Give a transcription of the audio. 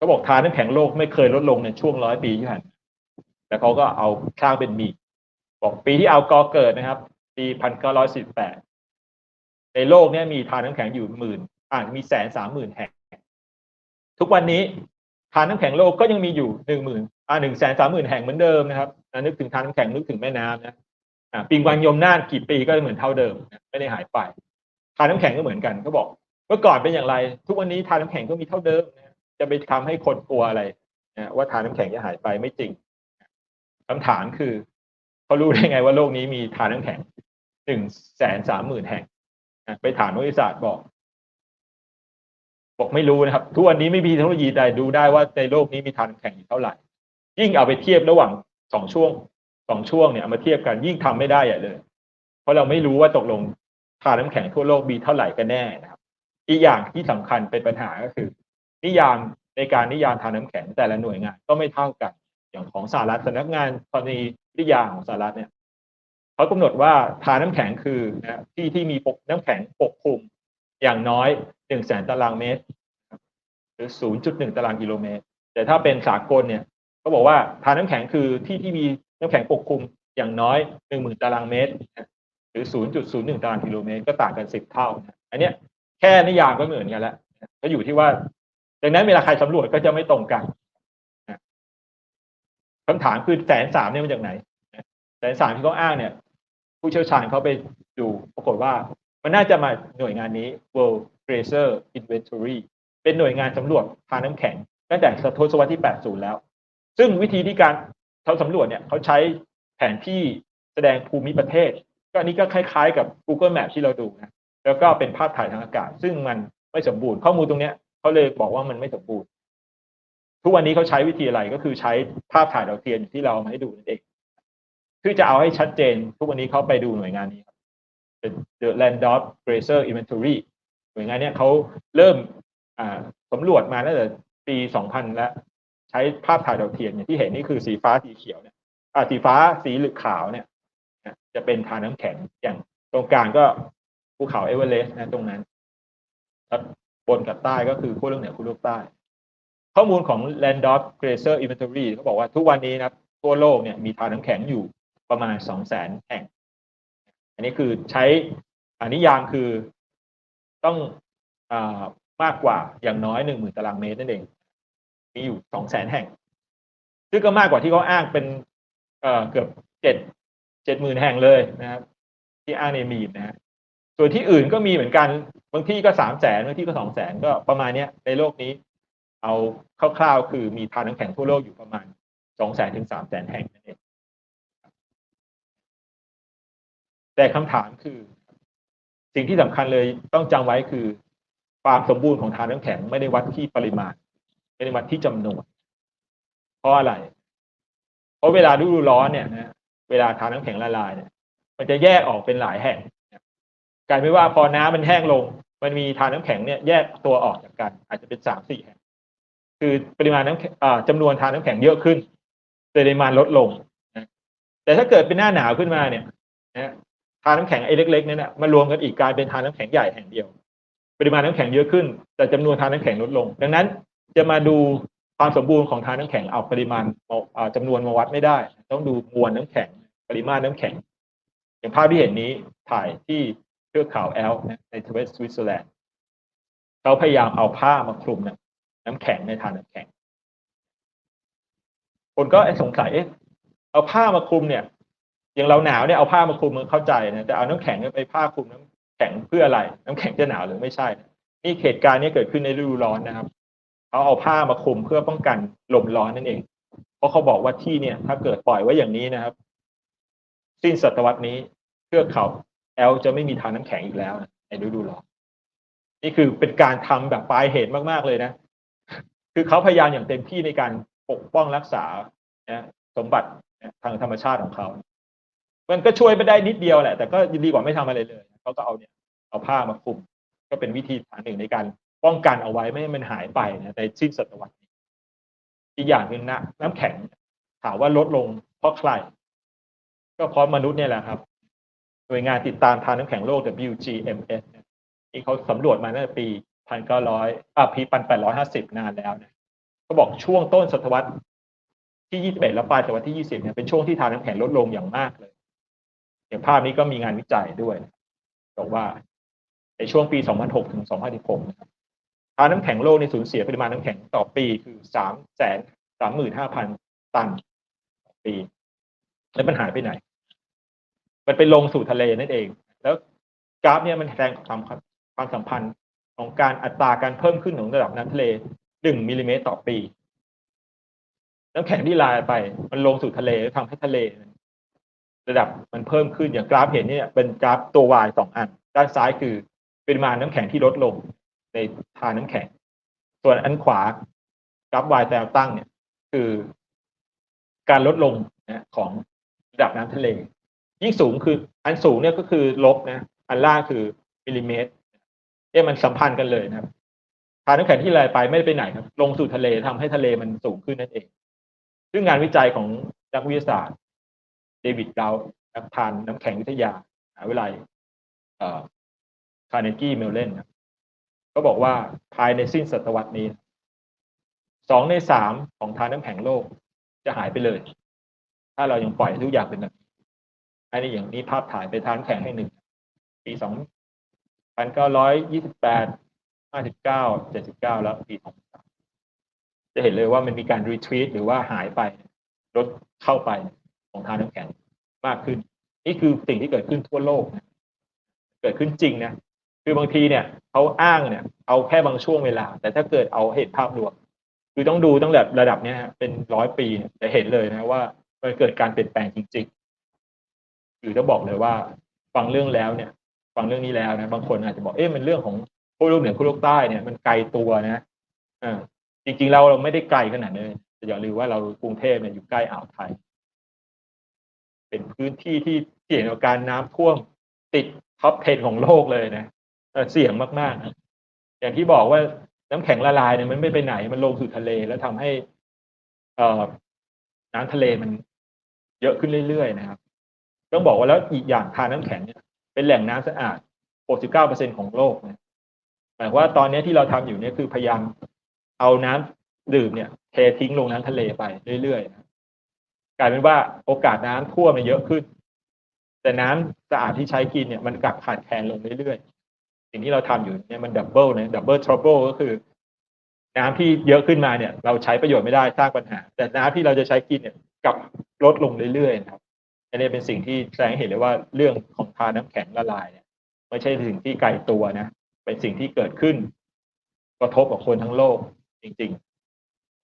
เขาบอกทานน้ำแข็งโลกไม่เคยลดลงในช่วงร้อยปีที่ผ่านแต่เขาก็เอาข้างเป็นมีบอกปีที่เอากอเกิดนะครับ ปีพันเก้าร้อยสิบแปดในโลกนี่ยมีทานน้ำแข็งอยู่หมื่นอ่ามีแสนสามหมื่นแห่ง ทุกวันนี้ทานน้ำแข็งโลกก็ยังมีอยู่หนึ่งหมื่นอ่าหนึ่งแสนสามหมื่นแห่งเหมือนเดิมนะครับนึกถึงทานน้ำแข็งนึกถึงแม่น้ำนะอ่าปิงวังยมน่านกี่ปีก็เหมือนเท่าเดิม ไม่ได้หายไปทานน้ำแข็งก็เหมือนกันเขาบอก เมื่อก่อนเป็นอย่างไร ทุกวันนี้ทานน้ำแข็งก็มีเท่าเดิมนะ จะไปทำให้คนกลัวอะไรนะว่าทานน้ำแข็งจะหายไปไม่จริงคำถามคือเขารู้ได้ไงว่าโลกนี้มีทานน้ำแข็งหนึ่งแสนสามหมื่นแห่งนะไปถามนักวิทยาศาสตร์บอก บอกไม่รู้นะครับ ทุกวันนี้ไม่มีเทคโนโลยีใดดูได้ว่าในโลกนี้มีทานน้ำแข็งอยู่เท่าไหร่ ยิ่งเอาไปเทียบระหว่างสองช่วงสองช่วงเนี่ยเอามาเทียบกันยิ่งทำไม่ได้ใหญ่เลย เพราะเราไม่รู้ว่าตกลงทานน้ำแข็งทั่วโลกมีเท่าไหร่กันแน่นะครับ อีกอย่างที่สำคัญเป็นปัญหาก็คือ นิยามในการนิยามทานน้ำแข็งแต่ละหน่วยงานก็ไม่เท่ากันอย่างของสหรัฐสำนักงานธรณีวิทยาของสหรัฐเนี่ยเขากำหนดว่าทานน้ำแข็งคือนะที่ที่มีปกน้ำแข็งปกคลุมอย่างน้อยหนึ่งแสนตารางเมตร หรือศูนย์จุดหนึ่งตารางกิโลเมตร แต่ถ้าเป็นสากลเนี่ยก็บอกว่าทานน้ำแข็งคือที่ที่มีน้ำแข็งปกคลุมอย่างน้อยหนึ่งหมื่นตารางเมตร หรือ0.01ตารางกิโลเมตร ก็ต่างกัน10เท่า อันเนี้ยแค่นิยามก็เหมือนกันแล้วก็อยู่ที่ว่า ดังนั้นเวลาใครสำรวจก็จะไม่ตรงกันคำถามคือแสนสามเนี่ยมาจากไหนแสนสามที่เขาอ้างเนี่ย ผู้เชี่ยวชาญเขาไปดูปรากฏว่า มันน่าจะมาหน่วยงานนี้ World Glacier Inventory เป็นหน่วยงานสำรวจทานน้ำแข็งตั้งแต่ทศวรรษที่ 80 แล้ว ซึ่งวิธีที่การเขาสำรวจเนี่ยเขาใช้แผนที่แสดงภูมิประเทศ ก็อันนี้ก็คล้ายๆกับ Google Map ที่เราดูนะแล้วก็เป็นภาพถ่ายทางอากาศ ซึ่งมันไม่สมบูรณ์ข้อมูลตรงเนี้ย เขาเลยบอกว่ามันไม่สมบูรณ์ ทุกวันนี้เขาใช้วิธีอะไรก็คือใช้ภาพถ่ายดาวเทียมที่เราเอามาให้ดูนั่นเองคือจะเอาให้ชัดเจน ทุกวันนี้เขาไปดูหน่วยงานนี้ครับเป็น The Landorf Glacier Inventory หน่วยงานเนี้ยเขาเริ่มสำรวจมาตั้งแต่ปี 2000 แล้ว ใช้ภาพถ่ายดาวเทียมอย่างที่เห็นนี่คือสีฟ้าสีเขียวเนี่ยอ่าสีฟ้าสีเหลืองขาวเนี่ยจะเป็นทานน้ำแข็งอย่างตรงกลางก็ภูเขาเอเวอเรสต์นะตรงนั้นแล้ว บนกับใต้ก็คือขั้วโลกเหนือขั้วโลกใต้ ข้อมูลของ Landorf Glacier Inventory เขาบอกว่าทุกวันนี้นะครับทั่วโลกเนี่ยมีทานน้ำแข็งอยู่ประมาณสองแสนแห่ง อันนี้คือใช้อันนิยามคือต้องอมากกว่าอย่างน้อยหนึ่งหมื่นตารางเมตรนั่นเอง มีอยู่สองแสนแห่ง ซึ่งก็มากกว่าที่เขาอ้างเป็นเอ่อเกือบเจ็ดเจ็ดหมื่นแห่งเลยนะครับ ที่อ้างในมีดนะ ส่วนที่อื่นก็มีเหมือนกัน บางที่ก็สามแสนบางที่ก็สองแสนก็ประมาณเนี้ยในโลกนี้ เอาคร่าวๆคือมีทานน้ำแข็งทั่วโลกอยู่ประมาณสองแสนถึงสามแสนแห่งนั่นเองแต่คำถามคือ สิ่งที่สำคัญเลยต้องจำไว้คือ ความสมบูรณ์ของทานน้ำแข็งไม่ได้วัดที่ปริมาณ ไม่ได้วัดที่จำนวน เพราะอะไร เพราะเวลาฤดูร้อนเนี่ยนะเวลาทานน้ำแข็งละลายเนี่ย มันจะแยกออกเป็นหลายแห่ง กลายเป็นว่าพอน้ำมันแห้งลง มันมีทานน้ำแข็งเนี่ยแยกตัวออกจากกัน อาจจะเป็นสามสี่แห่งคือปริมาณน้ำจำนวนทานน้ำแข็งเยอะขึ้นปริมาณลดลงแต่ถ้าเกิดเป็นหน้าหนาวขึ้นมาเนี่ยนะทานน้ำแข็งไอ้เล็กๆนั่นนะมารวมกันอีกกลายเป็นทานน้ำแข็งใหญ่แห่งเดียว ปริมาณน้ำแข็งเยอะขึ้น แต่จำนวนทานน้ำแข็งลดลง ดังนั้นจะมาดูความสมบูรณ์ของทานน้ำแข็งเอาปริมาณจำนวนมาวัดไม่ได้ ต้องดูมวลน้ำแข็ง ปริมาณน้ำแข็ง อย่างภาพที่เห็นนี้ถ่ายที่ เทือกเขาแอลป์ในทวีปสวิตเซอร์แลนด์เขาพยายามเอาผ้ามาคลุมน้ำแข็งในทานน้ำแข็ง คนก็สงสัยเอ๊ะเอาผ้ามาคลุมเนี่ย อย่างเราหนาวเนี่ยเอาผ้ามาคลุมมันเข้าใจนะแต่เอาน้ำแข็งไปผ้าคลุมน้ำแข็งเพื่ออะไร น้ำแข็งจะหนาวหรือไม่ใช่ นี่เหตุการณ์นี้เกิดขึ้นในฤดูร้อนนะครับเขาเอาผ้ามาคลุมเพื่อป้องกันลมร้อนนั่นเอง เพราะเขาบอกว่าที่เนี่ย ถ้าเกิดปล่อยไว้อย่างนี้นะครับ สิ้นศตวรรษนี้เทือกเขา แอลจะไม่มีทานน้ำแข็งอีกแล้วในฤดูร้อนนี่คือเป็นการทำแบบปลายเหตุมากๆเลยนะ คือเขาพยายามอย่างเต็มที่ในการปกป้องรักษาสมบัติทางธรรมชาติของเขา มันก็ช่วยไปได้นิดเดียวแหละ แต่ก็ดีกว่าไม่ทำอะไรเลย เขาก็เอาเนี่ย เอาผ้ามาคลุม ก็เป็นวิธีทางหนึ่งในการป้องกันเอาไว้ไม่ให้มันหายไปนะในสิ้นศตวรรษนี้ อีกอย่างหนึ่งนะน้ำแข็ง ถามว่าลดลงเพราะใคร ก็เพราะมนุษย์เนี่ยแหละครับ หน่วยงานติดตามทานน้ำแข็งโลก WGMS ที่เขาสำรวจมาตั้งแต่ปี 1900อ่าปี1850 นานแล้วนะเขาบอกช่วงต้นศตวรรษที่ 21 และปลายศตวรรษที่ 20 เนี่ยเป็นช่วงที่ทานน้ำแข็งลดลงอย่างมากเลยอย่างภาพนี้ก็มีงานวิจัยด้วยบอกว่าในช่วงปี 2006 ถึง 2016นะครับทานน้ำแข็งโลกในสูญเสียปริมาณน้ำแข็งต่อปีคือ3แสน35,000 ตันต่อปี แล้วมันหายไปไหน มันไปลงสู่ทะเลนั่นเอง แล้วกราฟเนี่ยมันแสดงความความสัมพันธ์ของการอัตราการเพิ่มขึ้นของระดับน้ำทะเล1มิลลิเมตรต่อปีน้ำแข็งที่ลายไป มันลงสู่ทะเลแล้วทำให้ทะเล ระดับมันเพิ่มขึ้นอย่างกราฟเห็นเนี่ยเป็นกราฟตัว Y สองอัน ด้านซ้ายคือปริมาณน้ำแข็งที่ลดลงในทานน้ำแข็ง ส่วนอันขวากราฟ Y แตวตั้งเนี่ย คือ การลดลงนะของระดับน้ำทะเล ยิ่งสูงคืออันสูงเนี่ยก็คือลบนะ อันล่างคือมิลลิเมตรเนี่ยมันสัมพันธ์กันเลยนะครับทานน้ำแข็งที่ลายไปไม่ได้ไปไหนครับ ลงสู่ทะเลทำให้ทะเลมันสูงขึ้นนั่นเอง ซึ่งงานวิจัยของนักวิทยาศาสตร์ เดวิดดาวนักทานน้ำแข็งวิทยาหาวิทยาลัยคาร์เนกี้เมลเลนก็บอกว่าภายในสิ้นศตวรรษนี้สองในสามของทานน้ำแข็งโลกจะหายไปเลย ถ้าเรายังปล่อยทุกอย่างเป็นแบบ อันนี้อย่างนี้ภาพถ่ายไปทานแข็งให้หนึ่งปีสองพันเก้าร้อยยี่สิบแปดห้าสิบเก้าเจ็ดสิบเก้าแล้วปีสองจะเห็นเลยว่ามันมีการรีทวีตหรือว่าหายไปลดเข้าไปของทานน้ำแข็งมากขึ้น นี่คือสิ่งที่เกิดขึ้นทั่วโลก เกิดขึ้นจริงนะคือบางทีเนี่ยเขาอ้างเนี่ย เอาแค่บางช่วงเวลา แต่ถ้าเกิดเอาเหตุภาพรวมคือต้องดูตั้งแต่ระดับเนี้ยเป็นร้อยปีจะเห็นเลยนะว่ามันเกิดการเปลี่ยนแปลงจริง คือจะบอกเลยว่า ฟังเรื่องแล้วเนี่ย ฟังเรื่องนี้แล้วนะบางคนอาจจะบอกเอ๊ะมันเรื่องของผู้โลกเหนือผู้โลกใต้เนี่ยมันไกลตัวนะอ่าจริงๆเราเราไม่ได้ไกลขนาดนั้นแต่อย่าลืมว่าเรากรุงเทพเนี่ยอยู่ใกล้อ่าวไทย เป็นพื้นที่ที่เสี่ยงต่อการน้ำท่วมติดท็อป10ของโลกเลยนะเสี่ยงมากๆนะอย่างที่บอกว่าน้ำแข็งละลายเนี่ยมันไม่ไปไหน มันลงสู่ทะเลแล้วทำให้ เอ่อน้ำทะเลมันเยอะขึ้นเรื่อยๆนะครับ ต้องบอกว่าแล้วอีกอย่างทานน้ำแข็งเนี่ยเป็นแหล่งน้ำสะอาด 69%ของโลกนะหมายว่าตอนนี้ที่เราทำอยู่เนี่ยคือพยายามเอาน้ำดื่มเนี่ยเททิ้งลงน้ำทะเลไปเรื่อยๆนะกลายเป็นว่าโอกาสน้ำท่วมเนี่ยเยอะขึ้น แต่น้ำสะอาดที่ใช้กินเนี่ยมันกลับขาดแคลนลงเรื่อยๆสิ่งที่เราทำอยู่เนี่ยมันดับเบิลนะดับเบิลทรัพเบิลก็คือ น้ำที่เยอะขึ้นมาเนี่ย เราใช้ประโยชน์ไม่ได้สร้างปัญหา แต่น้ำที่เราจะใช้กินเนี่ยกลับลดลงเรื่อยๆนะครับ อันนี้เป็นสิ่งที่แสดงให้เห็นเลยว่าเรื่องของทานน้ำแข็งละลายเนี่ยไม่ใช่สิ่งที่ไกลตัวนะ เป็นสิ่งที่เกิดขึ้น กระทบกับคนทั้งโลกจริงๆ